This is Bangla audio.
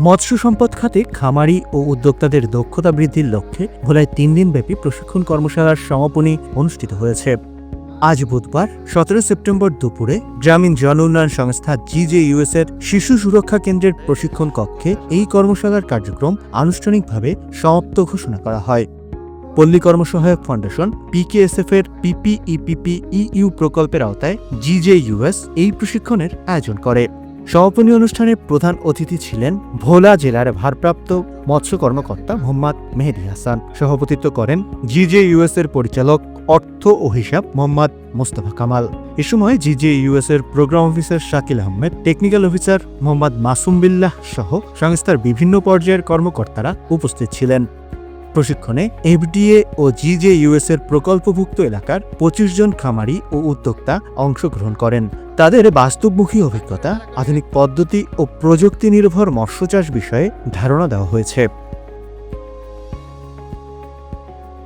মৎস্য সম্পদ খাতে খামারি ও উদ্যোক্তাদের দক্ষতা বৃদ্ধির লক্ষ্যে ভোলায় তিন দিনব্যাপী প্রশিক্ষণ কর্মশালার সমাপনী অনুষ্ঠিত হয়েছে। আজ বুধবার, সতেরো সেপ্টেম্বর দুপুরে গ্রামীণ জন উন্নয়ন সংস্থা জিজে ইউএস এর শিশু সুরক্ষা কেন্দ্রের প্রশিক্ষণ কক্ষে এই কর্মশালার কার্যক্রম আনুষ্ঠানিকভাবে সমাপ্ত ঘোষণা করা হয়। পল্লী কর্মসহায়ক ফাউন্ডেশন পিকেএসএফ এর পিপিইপিপি ইউ প্রকল্পের আওতায় জিজে ইউএস এই প্রশিক্ষণের আয়োজন করে। সমাপনী অনুষ্ঠানে প্রধান অতিথি ছিলেন ভোলা জেলার ভারপ্রাপ্ত মৎস্য কর্মকর্তা মোহাম্মদ মেহেদি হাসান। সভাপতিত্ব করেন জিজে ইউএস এর পরিচালক অর্থ ও হিসাব মোহাম্মদ মোস্তফা কামাল। এ সময় জিজে ইউএস এর program officer Shakil Ahmed, technical officer Mohammad Masum Billah সহ সংস্থার বিভিন্ন পর্যায়ের কর্মকর্তারা উপস্থিত ছিলেন। প্রশিক্ষণে এফডিএ ও জিজে ইউএস এর প্রকল্পভুক্ত এলাকার পঁচিশ জন খামারি ও উদ্যোক্তা অংশগ্রহণ করেন। তাদের বাস্তবমুখী অভিজ্ঞতা, আধুনিক পদ্ধতি ও প্রযুক্তি নির্ভর মৎস্য চাষ বিষয়ে ধারণা দেওয়া হয়েছে।